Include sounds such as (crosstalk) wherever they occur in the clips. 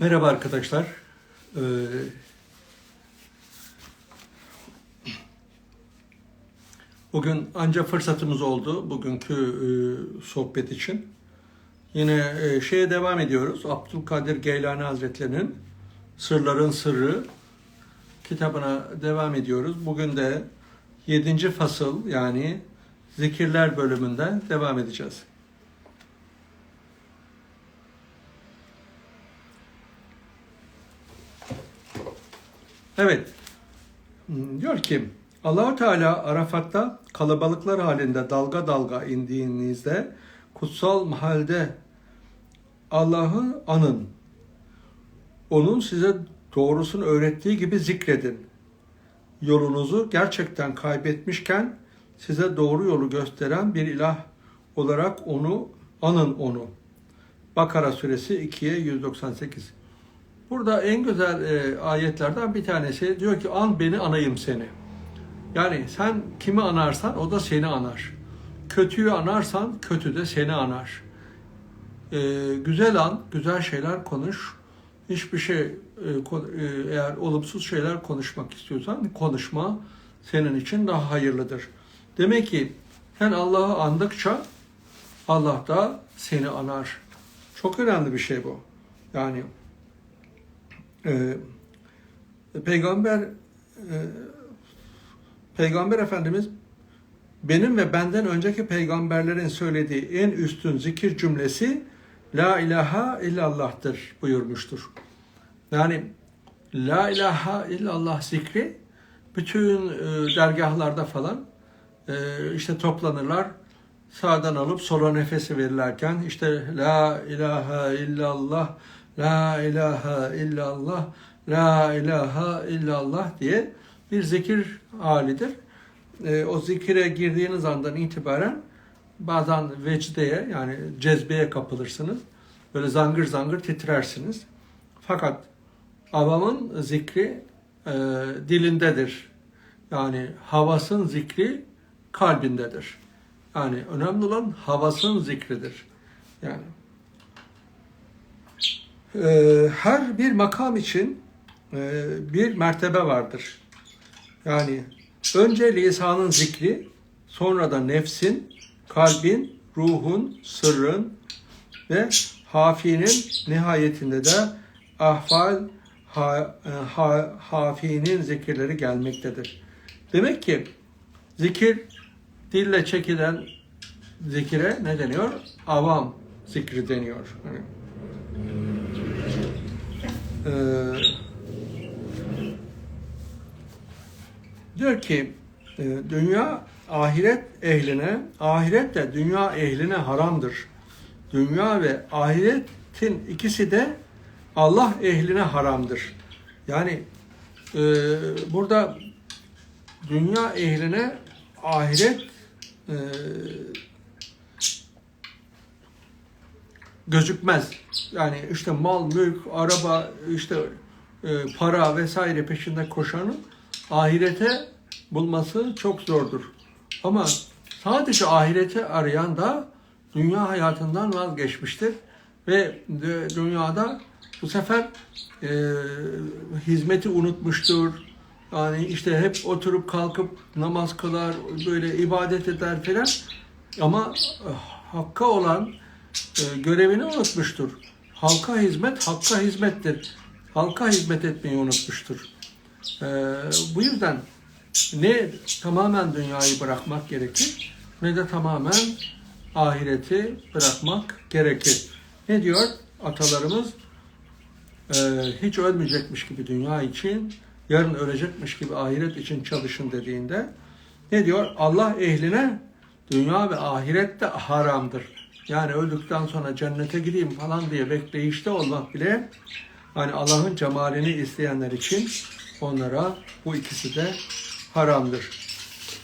Merhaba arkadaşlar. Ee, bugün ancak fırsatımız oldu bugünkü e, sohbet için. Yine e, şeye devam ediyoruz. Abdülkadir Geylani Hazretleri'nin Sırların Sırrı kitabına devam ediyoruz. Bugün de 7. fasıl yani zikirler bölümünden devam edeceğiz. Evet. Hmm, Diyor ki Allahu Teala Arafat'ta kalabalıklar halinde dalga dalga indiğinizde kutsal mahalde Allah'ı anın. Onun size doğrusunu öğrettiği gibi zikredin. Yolunuzu gerçekten kaybetmişken size doğru yolu gösteren bir ilah olarak onu anın onu. Bakara suresi 2'ye 198. Burada en güzel e, ayetlerden bir tanesi diyor ki an beni anayım seni. Yani sen kimi anarsan o da seni anar. Kötüyü anarsan kötü de seni anar. E, güzel an, güzel şeyler konuş. Hiçbir şey e, e, eğer olumsuz şeyler konuşmak istiyorsan konuşma senin için daha hayırlıdır. Demek ki sen Allah'ı andıkça Allah da seni anar. Çok önemli bir şey bu. Yani ee, peygamber e, peygamber efendimiz benim ve benden önceki peygamberlerin söylediği en üstün zikir cümlesi la ilahe illallah'tır buyurmuştur. Yani la ilahe illallah zikri bütün e, dergahlarda falan e, işte toplanırlar. Sağdan alıp sola nefesi verirlerken işte la ilahe illallah La ilahe illallah, la ilahe illallah diye bir zikir halidir. E, o zikire girdiğiniz andan itibaren bazen vecdeye yani cezbeye kapılırsınız. Böyle zangır zangır titrersiniz. Fakat avamın zikri e, dilindedir. Yani havasın zikri kalbindedir. Yani önemli olan havasın zikridir. Yani her bir makam için e, bir mertebe vardır. Yani önce lisanın zikri, sonra da nefsin, kalbin, ruhun, sırrın ve hafinin nihayetinde de ahval ha, e, ha, hafinin zikirleri gelmektedir. Demek ki zikir dille çekilen zikire ne deniyor? Avam zikri deniyor. Yani ee, diyor ki e, dünya ahiret ehline, ahiret de dünya ehline haramdır. Dünya ve ahiretin ikisi de Allah ehline haramdır. Yani e, burada dünya ehline ahiret e, gözükmez. Yani işte mal, mülk, araba, işte e, para vesaire peşinde koşanın ahirete bulması çok zordur. Ama sadece ahireti arayan da dünya hayatından vazgeçmiştir ve dünyada bu sefer e, hizmeti unutmuştur. Yani işte hep oturup kalkıp namaz kılar, böyle ibadet eder filan. Ama e, hakka olan e, görevini unutmuştur. Halka hizmet, hakka hizmettir. Halka hizmet etmeyi unutmuştur. E, bu yüzden ne tamamen dünyayı bırakmak gerekir ne de tamamen ahireti bırakmak gerekir. Ne diyor atalarımız? E, hiç ölmeyecekmiş gibi dünya için, yarın ölecekmiş gibi ahiret için çalışın dediğinde ne diyor? Allah ehline dünya ve ahiret de haramdır. Yani öldükten sonra cennete gideyim falan diye bekleyişte olmak bile hani Allah'ın cemalini isteyenler için onlara bu ikisi de haramdır.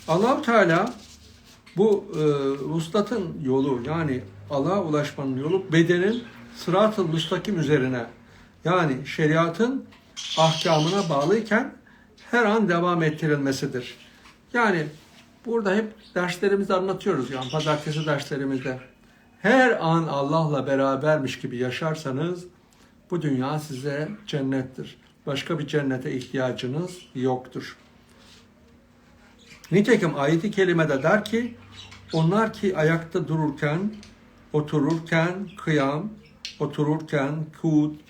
Allahu Teala bu e, vuslatın yolu yani Allah'a ulaşmanın yolu bedenin sırat-ı müstakim üzerine yani şeriatın ahkamına bağlıyken her an devam ettirilmesidir. Yani burada hep derslerimizde anlatıyoruz yani pazartesi derslerimizde her an Allah'la berabermiş gibi yaşarsanız Bu dünya size cennettir. Başka bir cennete ihtiyacınız yoktur. Nitekim ayeti kerimede der ki, onlar ki ayakta dururken, otururken kıyam, otururken kuut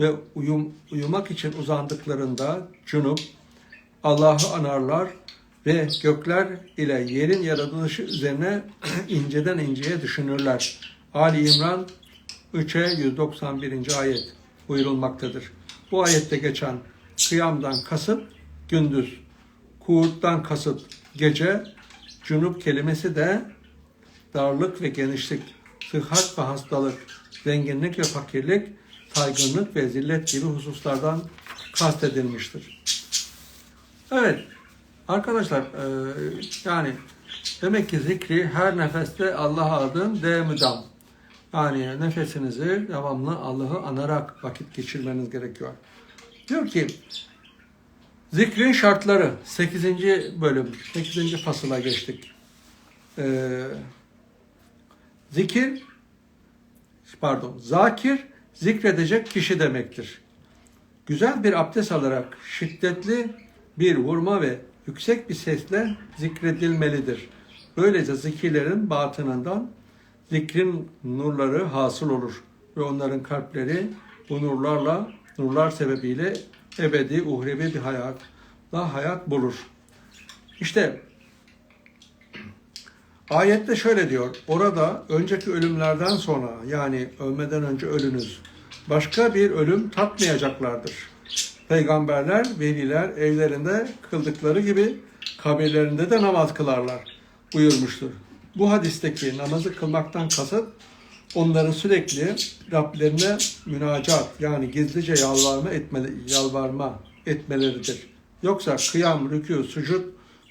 ve uyum, uyumak için uzandıklarında cunup Allah'ı anarlar ve gökler ile yerin yaratılışı üzerine (clears throat) inceden inceye düşünürler. Ali İmran 3'e 191. ayet buyurulmaktadır. Bu ayette geçen kıyamdan kasıt gündüz, kuğuttan kasıt gece, cunup kelimesi de darlık ve genişlik, sıhhat ve hastalık, zenginlik ve fakirlik, saygınlık ve zillet gibi hususlardan kastedilmiştir. Evet, arkadaşlar e, yani demek ki zikri her nefeste Allah adın demüdam. Yani nefesinizi devamlı Allah'ı anarak vakit geçirmeniz gerekiyor. Diyor ki zikrin şartları 8. bölüm 8. fasıla geçtik. Ee, zikir pardon zakir zikredecek kişi demektir. Güzel bir abdest alarak şiddetli bir vurma ve yüksek bir sesle zikredilmelidir. Böylece zikirlerin batınından zikrin nurları hasıl olur ve onların kalpleri bu nurlarla, nurlar sebebiyle ebedi, uhrevi bir hayatla hayat bulur. İşte ayette şöyle diyor, orada önceki ölümlerden sonra yani ölmeden önce ölünüz başka bir ölüm tatmayacaklardır. Peygamberler, veliler evlerinde kıldıkları gibi kabirlerinde de namaz kılarlar buyurmuştur. Bu hadisteki namazı kılmaktan kasıt onların sürekli Rablerine münacat yani gizlice yalvarma etmeli, yalvarma etmeleridir. Yoksa kıyam, rükû, sucud,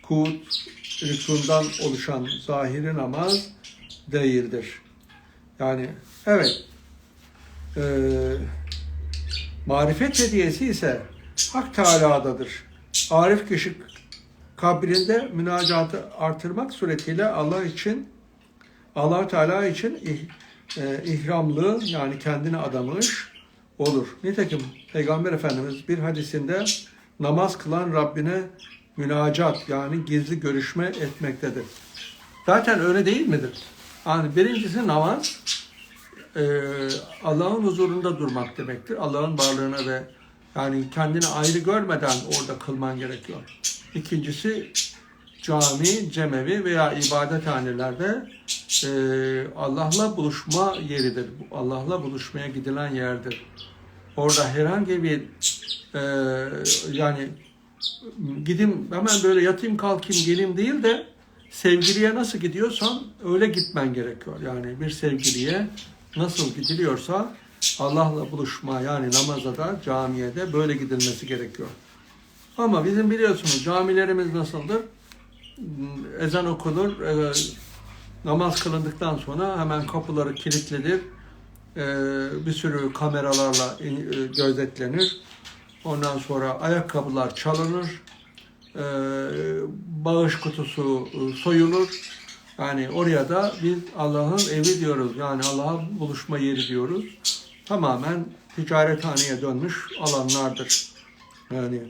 kut, rükundan oluşan zahiri namaz değildir. Yani evet e, marifet hediyesi ise Hak Teala'dadır. Arif kişi kabrinde münacatı artırmak suretiyle Allah için Allah Teala için e, ihramlı yani kendini adamış olur. Nitekim Peygamber Efendimiz bir hadisinde namaz kılan Rabbine münacat yani gizli görüşme etmektedir. Zaten öyle değil midir? Yani birincisi namaz e, Allah'ın huzurunda durmak demektir. Allah'ın varlığına ve yani kendini ayrı görmeden orada kılman gerekiyor. İkincisi cami, cemevi veya ibadethanelerde e, Allah'la buluşma yeridir. Allah'la buluşmaya gidilen yerdir. Orada herhangi bir e, yani gidim hemen böyle yatayım kalkayım geleyim değil de sevgiliye nasıl gidiyorsan öyle gitmen gerekiyor. Yani bir sevgiliye nasıl gidiliyorsa Allah'la buluşma yani namaza da camiye de böyle gidilmesi gerekiyor. Ama bizim biliyorsunuz camilerimiz nasıldır? Ezan okunur, e, namaz kılındıktan sonra hemen kapıları kilitlidir. E, bir sürü kameralarla e, gözetlenir. Ondan sonra ayakkabılar çalınır. E, bağış kutusu soyulur. Yani oraya da biz Allah'ın evi diyoruz. Yani Allah'a buluşma yeri diyoruz. Tamamen ticarethaneye dönmüş alanlardır. Yani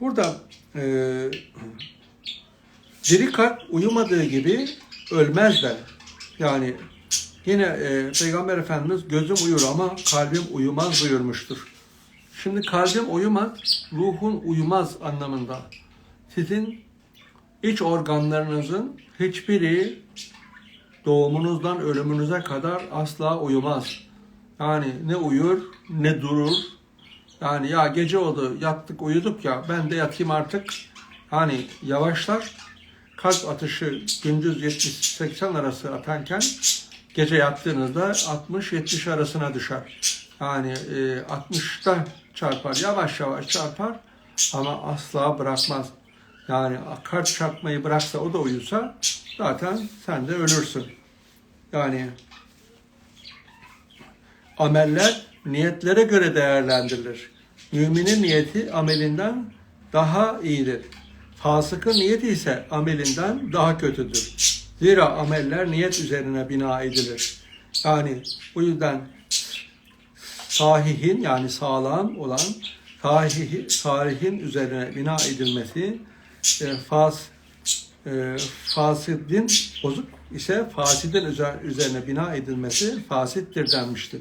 Burada e, diri kalp uyumadığı gibi ölmez de. Yani yine e, Peygamber Efendimiz gözüm uyur ama kalbim uyumaz buyurmuştur. Şimdi kalbim uyumaz, ruhun uyumaz anlamında. Sizin iç organlarınızın hiçbiri doğumunuzdan ölümünüze kadar asla uyumaz. Yani ne uyur ne durur. Yani ya gece oldu yattık uyuduk ya ben de yatayım artık. Hani yavaşlar. Kalp atışı gündüz 70-80 arası atarken gece yattığınızda 60-70 arasına düşer. Yani e, 60'ta çarpar yavaş yavaş çarpar ama asla bırakmaz. Yani kalp çarpmayı bıraksa o da uyusa zaten sen de ölürsün. Yani ameller niyetlere göre değerlendirilir. Müminin niyeti amelinden daha iyidir. Fasıkın niyeti ise amelinden daha kötüdür. Zira ameller niyet üzerine bina edilir. Yani bu yüzden sahihin yani sağlam olan sahihi, salihin üzerine bina edilmesi e, fas, e, fasidin bozuk ise fasidin üzer- üzerine bina edilmesi fasittir denmiştir.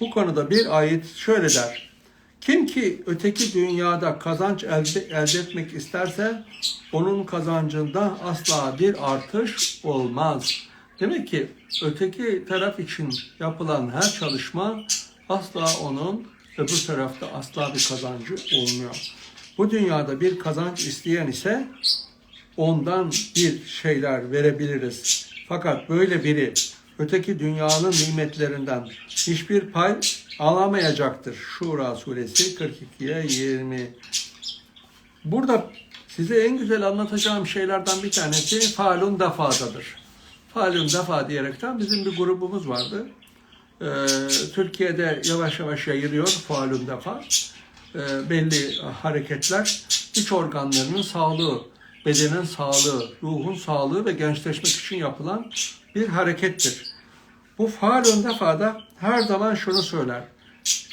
Bu konuda bir ayet şöyle der. Kim ki öteki dünyada kazanç elde, elde etmek isterse onun kazancında asla bir artış olmaz. Demek ki öteki taraf için yapılan her çalışma asla onun öbür tarafta asla bir kazancı olmuyor. Bu dünyada bir kazanç isteyen ise ondan bir şeyler verebiliriz. Fakat böyle biri öteki dünyanın nimetlerinden hiçbir pay alamayacaktır. Şura suresi 42'ye 20. Burada size en güzel anlatacağım şeylerden bir tanesi Falun Dafa'dadır. Falun Dafa diyerekten bizim bir grubumuz vardı. Ee, Türkiye'de yavaş yavaş yayılıyor Falun Dafa. Ee, belli hareketler iç organlarının sağlığı, bedenin sağlığı, ruhun sağlığı ve gençleşmek için yapılan bir harekettir. Bu Falun Dafa'da her zaman şunu söyler.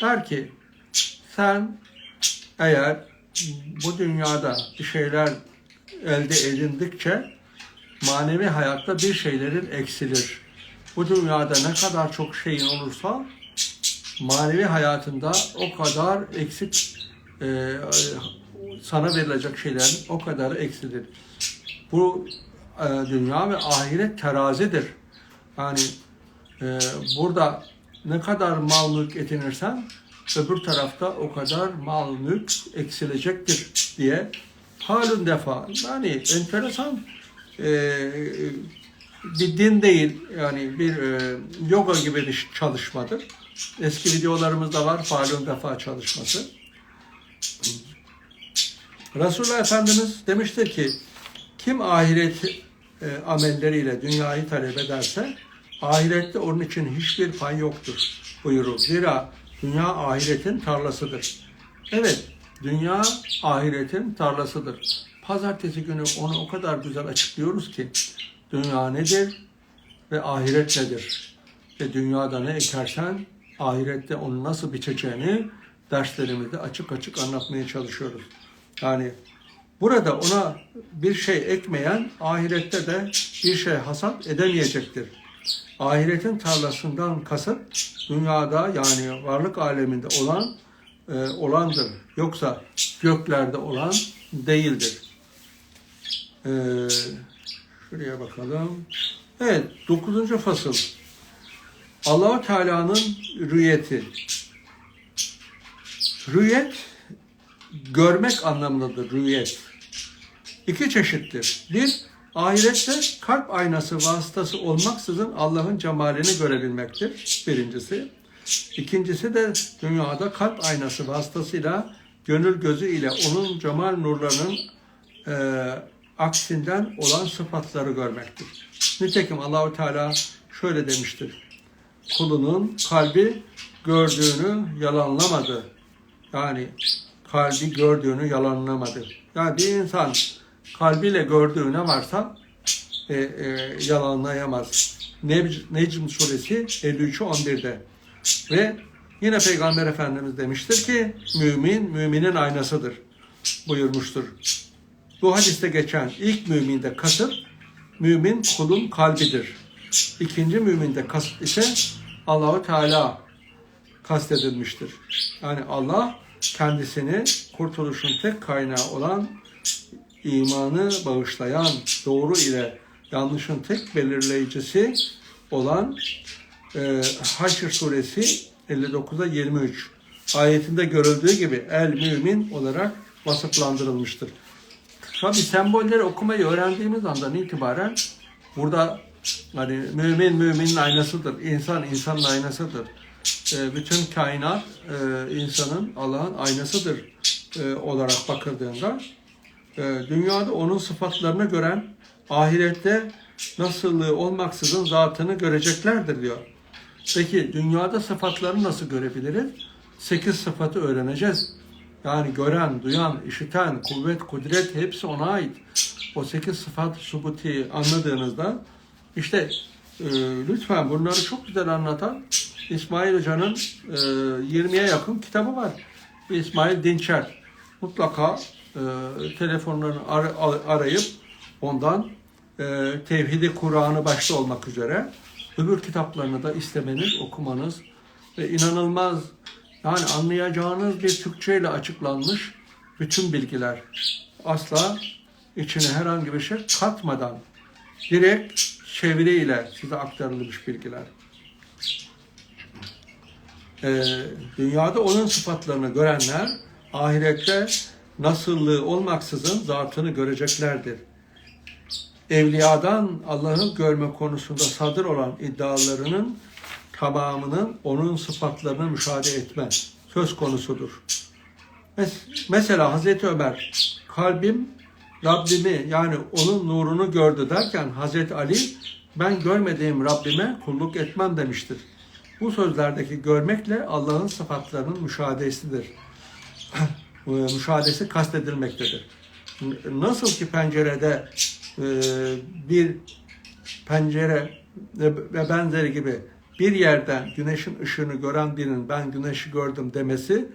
Der ki sen eğer bu dünyada bir şeyler elde edindikçe manevi hayatta bir şeylerin eksilir. Bu dünyada ne kadar çok şeyin olursa manevi hayatında o kadar eksik e, sana verilecek şeylerin o kadar eksilir. Bu e, dünya ve ahiret terazidir. Yani e, burada ne kadar mal mülk edinirsen öbür tarafta o kadar mal mülk eksilecektir diye halin defa. Yani enteresan e, bir din değil yani bir e, yoga gibi bir çalışmadır. Eski videolarımızda var falun defa çalışması. Resulullah Efendimiz demiştir ki kim ahiret e, amelleriyle dünyayı talep ederse ahirette onun için hiçbir pay yoktur buyurur. Zira dünya ahiretin tarlasıdır. Evet, dünya ahiretin tarlasıdır. Pazartesi günü onu o kadar güzel açıklıyoruz ki dünya nedir ve ahiret nedir? Ve dünyada ne ekersen ahirette onu nasıl biçeceğini derslerimizde açık açık anlatmaya çalışıyoruz. Yani burada ona bir şey ekmeyen ahirette de bir şey hasat edemeyecektir. Ahiretin tarlasından kasıt dünyada yani varlık aleminde olan e, olandır. Yoksa göklerde olan değildir. E, şuraya bakalım. Evet, 9. fasıl. allah Teala'nın rüyeti. Rüyet, görmek anlamındadır rüyet. İki çeşittir. Bir, ahirette kalp aynası vasıtası olmaksızın Allah'ın cemalini görebilmektir. Birincisi. İkincisi de dünyada kalp aynası vasıtasıyla gönül gözü ile onun cemal nurlarının e, aksinden olan sıfatları görmektir. Nitekim Allahu Teala şöyle demiştir. Kulunun kalbi gördüğünü yalanlamadı. Yani kalbi gördüğünü yalanlamadı. Yani bir insan kalbiyle gördüğü ne varsa e, e, yalanlayamaz. Necm, suresi 53'ü 11'de. Ve yine Peygamber Efendimiz demiştir ki mümin müminin aynasıdır buyurmuştur. Bu hadiste geçen ilk müminde kasıt mümin kulun kalbidir. İkinci müminde kasıt ise Allahu Teala kastedilmiştir. Yani Allah kendisini kurtuluşun tek kaynağı olan imanı bağışlayan, doğru ile yanlışın tek belirleyicisi olan e, Haşr suresi 59'a 23 ayetinde görüldüğü gibi el mümin olarak vasıflandırılmıştır. Tabi sembolleri okumayı öğrendiğimiz andan itibaren burada hani mümin müminin aynasıdır, insan insanın aynasıdır. E, bütün kainat e, insanın Allah'ın aynasıdır e, olarak bakıldığında e, dünyada onun sıfatlarını gören ahirette nasıllığı olmaksızın zatını göreceklerdir diyor. Peki dünyada sıfatları nasıl görebiliriz? Sekiz sıfatı öğreneceğiz. Yani gören, duyan, işiten, kuvvet, kudret hepsi ona ait. O sekiz sıfat subuti anladığınızda İşte e, lütfen bunları çok güzel anlatan İsmail Hoca'nın e, 20'ye yakın kitabı var. İsmail Dinçer. Mutlaka e, telefonlarını ar- ar- arayıp ondan e, Tevhidi Kur'an'ı başta olmak üzere öbür kitaplarını da istemeniz, okumanız ve inanılmaz yani anlayacağınız bir Türkçe ile açıklanmış bütün bilgiler. Asla içine herhangi bir şey katmadan direkt çeviriyle size aktarılmış bilgiler. Ee, dünyada onun sıfatlarını görenler ahirette nasıllığı olmaksızın zatını göreceklerdir. Evliyadan Allah'ı görme konusunda sadır olan iddialarının tamamının onun sıfatlarını müşahede etme söz konusudur. Mes- Mesela Hazreti Ömer kalbim Rabbimi yani onun nurunu gördü derken Hazreti Ali ben görmediğim Rabbime kulluk etmem demiştir. Bu sözlerdeki görmekle Allah'ın sıfatlarının müşahadesidir. (clears throat) Müşahadesi kastedilmektedir. Nasıl ki pencerede e, bir pencere ve benzeri gibi bir yerden güneşin ışığını gören birinin ben güneşi gördüm demesi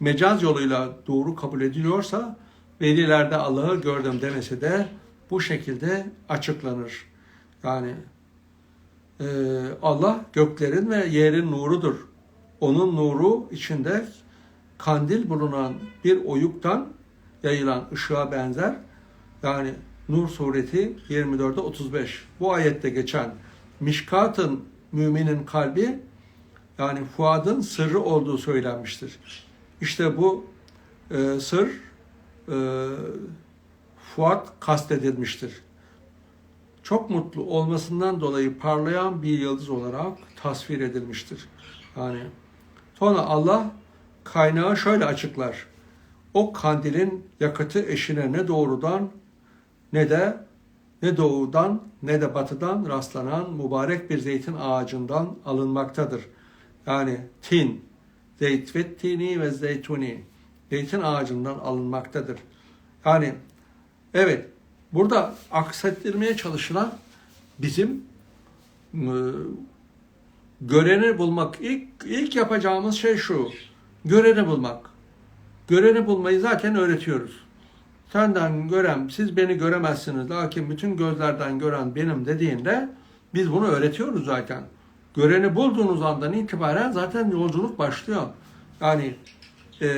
mecaz yoluyla doğru kabul ediliyorsa velilerde Allah'ı gördüm demesi de bu şekilde açıklanır. Yani e, Allah göklerin ve yerin nurudur. Onun nuru içinde kandil bulunan bir oyuktan yayılan ışığa benzer. Yani Nur sureti 24'e 35. Bu ayette geçen mişkatın müminin kalbi yani fuadın sırrı olduğu söylenmiştir. İşte bu e, sır e, fuat kastedilmiştir. Çok mutlu olmasından dolayı parlayan bir yıldız olarak tasvir edilmiştir. Yani sonra Allah kaynağı şöyle açıklar. O kandilin yakıtı eşine ne doğrudan ne de ne doğudan ne de batıdan rastlanan mübarek bir zeytin ağacından alınmaktadır. Yani tin, zeyt ve tini ve zeytuni zeytin ağacından alınmaktadır. Yani evet burada aksettirmeye çalışılan bizim e, göreni bulmak ilk ilk yapacağımız şey şu. Göreni bulmak. Göreni bulmayı zaten öğretiyoruz. Senden gören, siz beni göremezsiniz. Lakin bütün gözlerden gören benim dediğinde biz bunu öğretiyoruz zaten. Göreni bulduğunuz andan itibaren zaten yolculuk başlıyor. Yani e,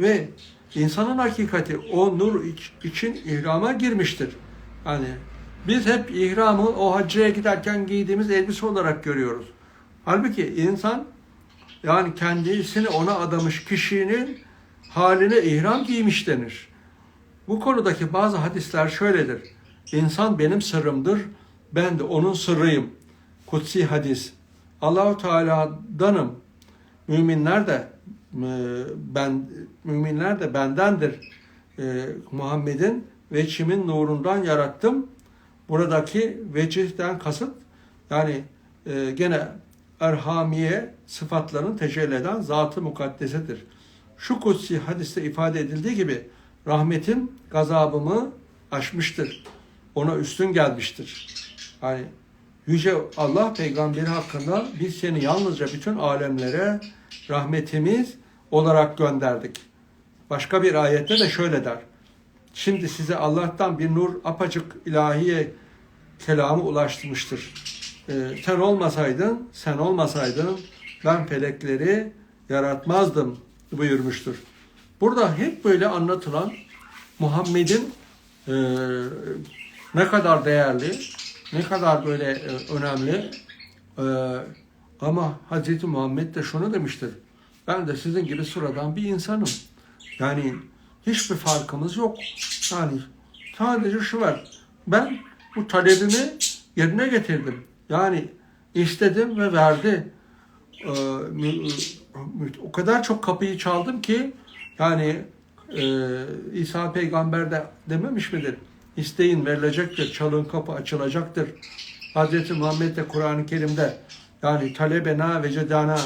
ve insanın hakikati o nur iç- için ihrama girmiştir. Yani biz hep ihramı o haccaya giderken giydiğimiz elbise olarak görüyoruz. Halbuki insan yani kendisini ona adamış kişinin haline ihram giymiş denir. Bu konudaki bazı hadisler şöyledir. İnsan benim sırrımdır, ben de onun sırrıyım. Kutsi hadis. Allahu Teala'danım. Müminler de e, ben müminler de bendendir. E, Muhammed'in ve çimin nurundan yarattım. Buradaki vecihten kasıt yani e, gene erhamiye sıfatlarını tecelli eden zat-ı mukaddesedir. Şu kutsi hadiste ifade edildiği gibi rahmetim gazabımı aşmıştır. Ona üstün gelmiştir. Yani Yüce Allah peygamberi hakkında biz seni yalnızca bütün alemlere rahmetimiz olarak gönderdik. Başka bir ayette de şöyle der. Şimdi size Allah'tan bir nur apacık ilahiye kelamı ulaştırmıştır. Ee, sen olmasaydın, sen olmasaydın ben felekleri yaratmazdım buyurmuştur. Burada hep böyle anlatılan Muhammed'in e, ne kadar değerli, ne kadar böyle e, önemli e, ama Hz. Muhammed de şunu demiştir. Ben de sizin gibi sıradan bir insanım. Yani hiçbir farkımız yok. Yani sadece şu var. Ben bu talebimi yerine getirdim. Yani istedim ve verdi. Ee, o kadar çok kapıyı çaldım ki yani e, İsa peygamber de dememiş midir? İsteyin verilecektir, çalın kapı açılacaktır. Hz. Muhammed de Kur'an-ı Kerim'de yani talebena ve cedana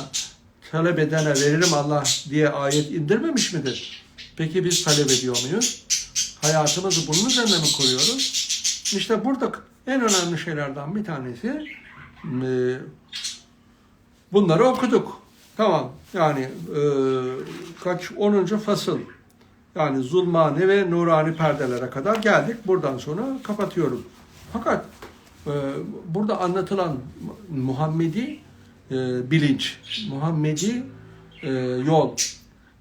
talep edene veririm Allah diye ayet indirmemiş midir? Peki biz talep ediyor muyuz? Hayatımızı bunun üzerine mi kuruyoruz? İşte burada En önemli şeylerden bir tanesi e, bunları okuduk. Tamam yani e, kaç 10. fasıl yani zulmani ve nurani perdelere kadar geldik. Buradan sonra kapatıyorum. Fakat e, burada anlatılan Muhammedi e, bilinç, Muhammedi e, yol,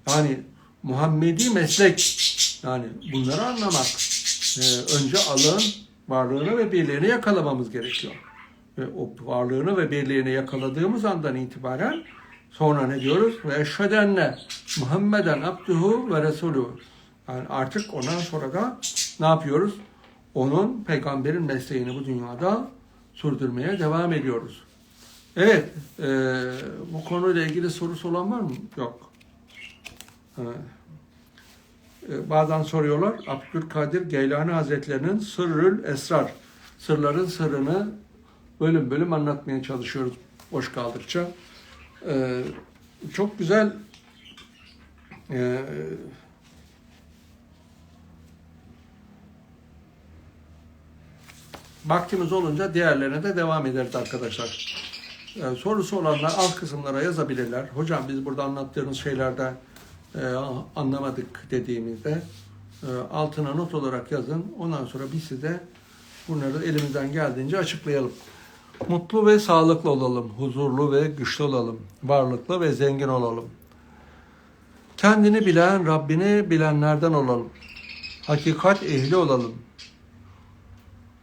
yani Muhammedi meslek, yani bunları anlamak. E, önce Allah'ın varlığını ve birliğini yakalamamız gerekiyor. Ve o varlığını ve birliğini yakaladığımız andan itibaren sonra ne diyoruz? Ve eşhedenne Muhammeden abduhu ve resuluhu. Yani artık ondan sonra da ne yapıyoruz? Onun peygamberin mesleğini bu dünyada sürdürmeye devam ediyoruz. Evet, e, bu konuyla ilgili sorusu olan var mı? Yok. E, e, bazen soruyorlar, Abdülkadir Geylani Hazretlerinin Sırrül Esrar, sırların sırrını bölüm bölüm anlatmaya çalışıyoruz boş kaldıkça. E, çok güzel e, vaktimiz olunca diğerlerine de devam ederiz arkadaşlar. Ee, sorusu olanlar alt kısımlara yazabilirler. Hocam biz burada anlattığınız şeylerde e, anlamadık dediğimizde e, altına not olarak yazın. Ondan sonra biz size bunları elimizden geldiğince açıklayalım. Mutlu ve sağlıklı olalım. Huzurlu ve güçlü olalım. Varlıklı ve zengin olalım. Kendini bilen, Rabbini bilenlerden olalım. Hakikat ehli olalım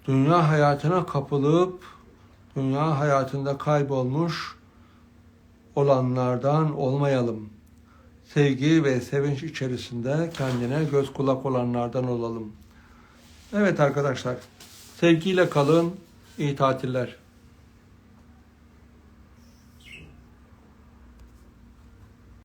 dünya hayatına kapılıp dünya hayatında kaybolmuş olanlardan olmayalım. Sevgi ve sevinç içerisinde kendine göz kulak olanlardan olalım. Evet arkadaşlar, sevgiyle kalın, iyi tatiller.